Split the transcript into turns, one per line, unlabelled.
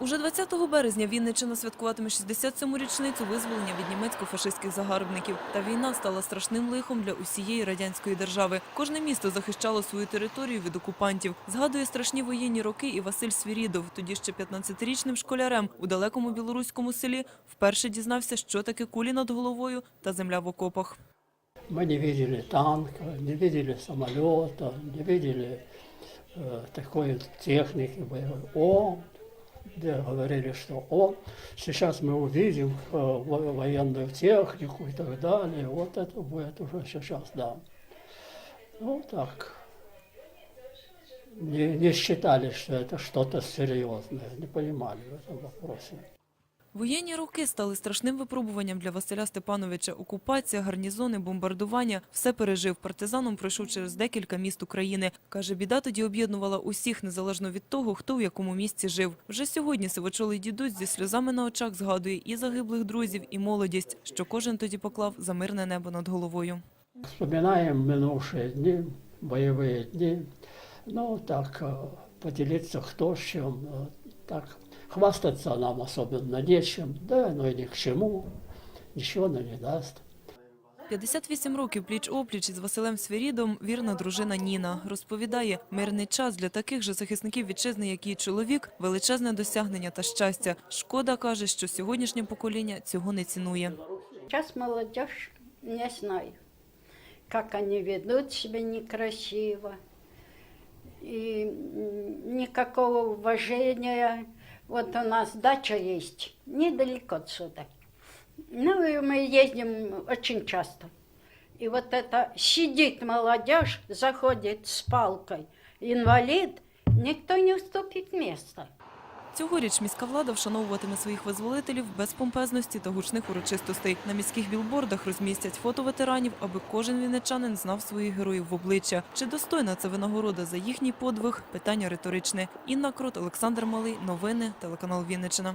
Уже 20 березня Вінниччина святкуватиме 67-му річницю визволення від німецько-фашистських загарбників. Та війна стала страшним лихом для усієї радянської держави. Кожне місто захищало свою територію від окупантів. Згадує страшні воєнні роки і Василь Свірідов. Тоді ще 15-річним школярем у далекому білоруському селі вперше дізнався, що таке кулі над головою та земля в окопах.
Мы не видели танка, не видели самолета, не видели э, такой техники боевой. Он, где говорили, что он, сейчас мы увидим э, во- военную технику и так далее. Вот это будет уже сейчас, да. Ну так. Не, не считали, что это что-то серьезное, не понимали в этом вопросе.
Воєнні роки стали страшним випробуванням для Василя Степановича. Окупація, гарнізони, бомбардування – все пережив. Партизаном пройшов через декілька міст України. Каже, біда тоді об'єднувала усіх, незалежно від того, хто в якому місці жив. Вже сьогодні сивочолий дідусь зі сльозами на очах згадує і загиблих друзів, і молодість, що кожен тоді поклав за мирне небо над головою.
Вспоминаем минувшие дни, боевые дни. Ну, так, э, поделиться кто с чем. э, Так, хвастаться нам особенно нечем, да, но и ни к чему. Ничего нам не даст.
58 років пліч-опліч із Василем Свирідом вірна дружина Ніна. Розповідає, мирний час для таких же захисників вітчизни, як її чоловік, величезне досягнення та щастя. Шкода каже, що сьогоднішнє покоління цього не цінує.
Сейчас молодежь, не знаю, как они ведут себя некрасиво. И м, никакого уважения. Вот у нас дача есть, недалеко отсюда. Ну и мы ездим очень часто. И вот это сидит молодежь, заходит с палкой, инвалид, никто не уступит место.
Цьогоріч міська влада вшановуватиме своїх визволителів без помпезності та гучних урочистостей. На міських білбордах розмістять фото ветеранів, аби кожен вінничанин знав своїх героїв в обличчя. Чи достойна це винагорода за їхній подвиг? Питання риторичне. Інна Крот, Олександр Малий. Новини. Телеканал Вінниччина.